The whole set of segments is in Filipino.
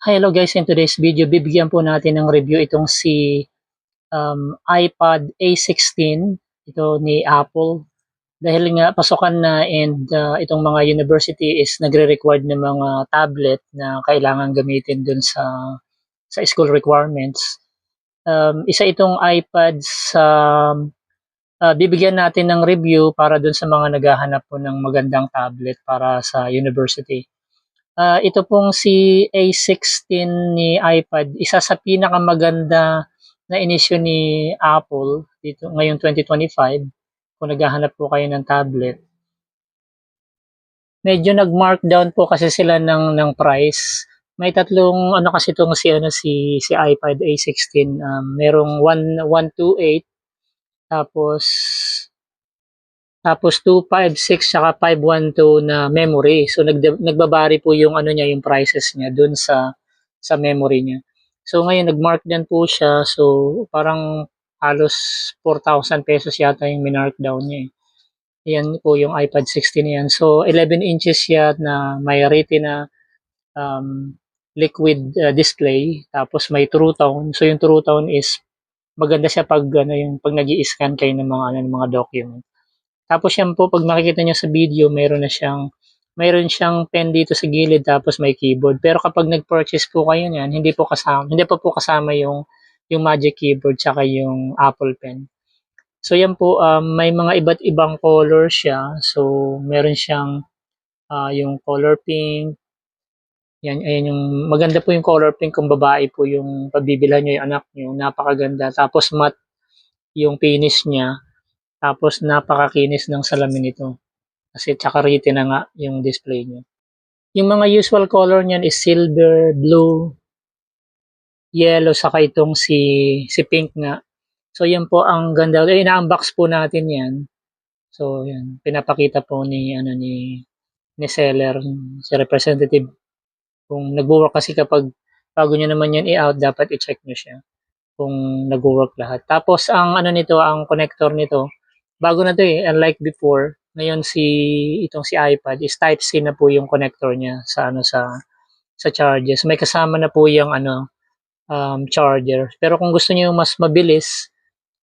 Hello guys, in today's video, bibigyan po natin ng review itong si um, iPad A16, ito ni Apple. Dahil nga pasukan na and uh, itong mga university is nagre-required ng mga tablet na kailangan gamitin dun sa sa school requirements. Um, isa itong iPad sa uh, bibigyan natin ng review para dun sa mga naghahanap po ng magandang tablet para sa university. Ah, ito pong si A16 ni iPad, isa sa pinakamaganda na inisyu ni Apple dito ngayong 2025 kung naghahanap po kayo ng tablet. Medyo nag-markdown po kasi sila ng ng price. May tatlong ano kasi itong si ano si si iPad A16 um, merong 1 128 tapos tapos 256 saka 512 na memory. So nag nagbabari po yung ano niya, yung prices niya dun sa sa memory niya. So ngayon nag-markdown po siya. So parang halos 4,000 pesos yata yung minarkdown niya. Eh. Yan po yung iPad 16 yan. So 11 inches siya na may retina um, liquid uh, display tapos may true tone. So yung true tone is maganda siya pag ano yung pag nag-i-scan kayo ng mga ano ng mga document. Tapos yan po, pag makikita nyo sa video, mayroon na siyang mayroon siyang pen dito sa gilid tapos may keyboard. Pero kapag nag-purchase po kayo niyan, hindi po kasama, hindi pa po kasama yung yung Magic Keyboard tsaka yung Apple Pen. So yan po, um, may mga iba't ibang color siya. So meron siyang uh, yung color pink. Yan, ayan yung maganda po yung color pink kung babae po yung pabibilhan niyo yung anak niyo. Napakaganda. Tapos matte yung finish niya. Tapos napakakinis ng salamin nito. Kasi tsaka retina nga yung display niya. Yung mga usual color niyan is silver, blue, yellow, saka itong si, si pink nga. So yan po ang ganda. Eh, ina-unbox po natin yan. So yan, pinapakita po ni ano ni ni seller, si representative. Kung nag-work kasi kapag bago niya naman yan i-out, dapat i-check niyo siya kung nag-work lahat. Tapos ang ano nito, ang connector nito, bago na to eh, unlike before, ngayon si itong si iPad is type C na po yung connector niya sa ano sa sa charges. May kasama na po yung ano um, charger. Pero kung gusto niyo mas mabilis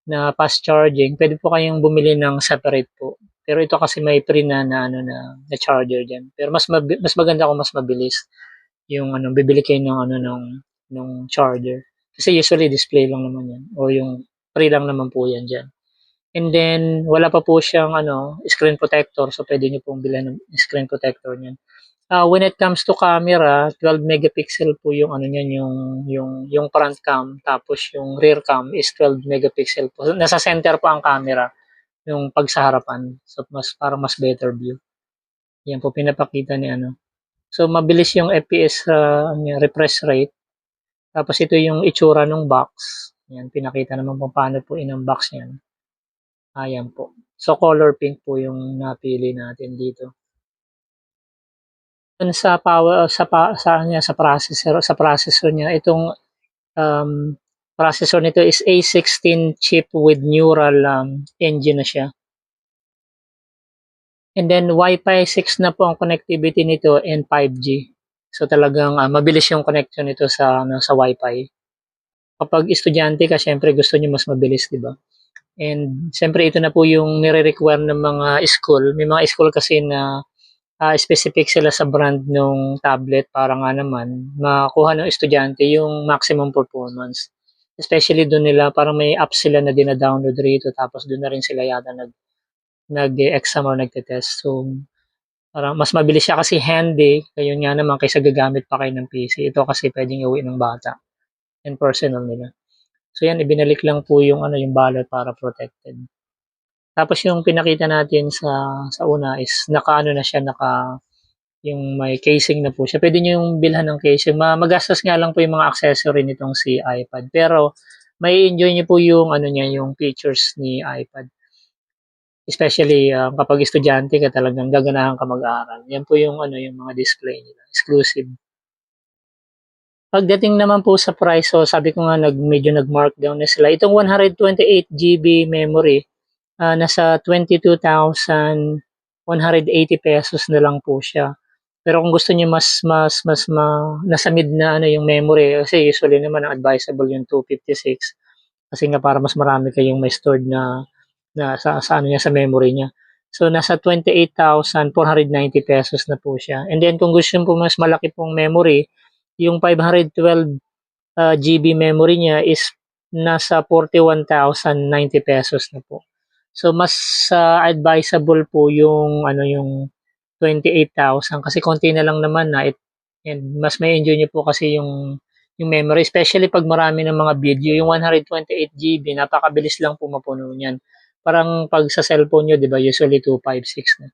na fast charging, pwede po kayong bumili ng separate po. Pero ito kasi may pre na, na ano na, na charger diyan. Pero mas mabi- mas maganda kung mas mabilis yung ano bibili kayo ng ano ng ng charger. Kasi usually display lang naman 'yan o yung free lang naman po 'yan diyan. And then, wala pa po siyang ano, screen protector. So, pwede nyo pong bilhin ng screen protector niyan. Uh, when it comes to camera, 12 megapixel po yung ano niyan, yung, yung, yung front cam. Tapos, yung rear cam is 12 megapixel po. Nasa center po ang camera, yung pag sa harapan. So, mas, para mas better view. Yan po, pinapakita ni ano. So, mabilis yung FPS uh, refresh rate. Tapos, ito yung itsura ng box. Yan, pinakita naman po paano po in-unbox yan. Ayan po. So, color pink po yung napili natin dito. Dun sa power sa pa, sa niya sa processor sa processor niya itong um, processor nito is A16 chip with neural um, engine na siya. And then Wi-Fi 6 na po ang connectivity nito and 5G. So talagang uh, mabilis yung connection nito sa ano, sa Wi-Fi. Kapag estudyante ka, syempre gusto niyo mas mabilis, 'di ba? And siyempre ito na po yung nire-require ng mga school. May mga school kasi na uh, specific sila sa brand ng tablet para nga naman makuha ng estudyante yung maximum performance. Especially doon nila, parang may app sila na dina-download rito tapos doon na rin sila yata nag nag-exam or nagte-test. So, parang mas mabilis siya kasi handy. Kaya nga naman kaysa gagamit pa kayo ng PC. Ito kasi pwedeng iuwi ng bata and personal nila. So yan, ibinalik lang po yung ano yung balot para protected. Tapos yung pinakita natin sa sa una is naka ano na siya, naka yung may casing na po siya. Pwede niyo yung bilhan ng casing. Ma magastos nga lang po yung mga accessory nitong si iPad. Pero may enjoy niyo po yung ano niya, yung features ni iPad. Especially uh, kapag estudyante ka talagang gaganahan ka mag-aaral. Yan po yung ano yung mga display nila, exclusive. Pagdating naman po sa price, so sabi ko nga nag medyo nag-markdown na sila. Itong 128 GB memory, uh, nasa 22,180 pesos na lang po siya. Pero kung gusto niyo mas mas mas ma nasa mid na ano yung memory kasi usually naman ang advisable yung 256 kasi nga para mas marami kayong may stored na na sa, sa ano niya sa memory niya. So nasa 28,490 pesos na po siya. And then kung gusto niyo po mas malaki pong memory, yung 512 uh, GB memory niya is nasa 41,090 pesos na po. So mas uh, advisable po yung ano yung 28,000 kasi konti na lang naman na it, and mas may enjoy niyo po kasi yung yung memory especially pag marami ng mga video yung 128 GB napakabilis lang po mapuno niyan. Parang pag sa cellphone niyo 'di ba usually 256 na.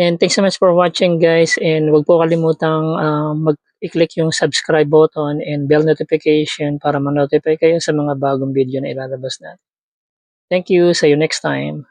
And thanks so much for watching guys and wag po kalimutang uh, mag i-click yung subscribe button and bell notification para ma-notify kayo sa mga bagong video na ilalabas natin. Thank you. See you next time.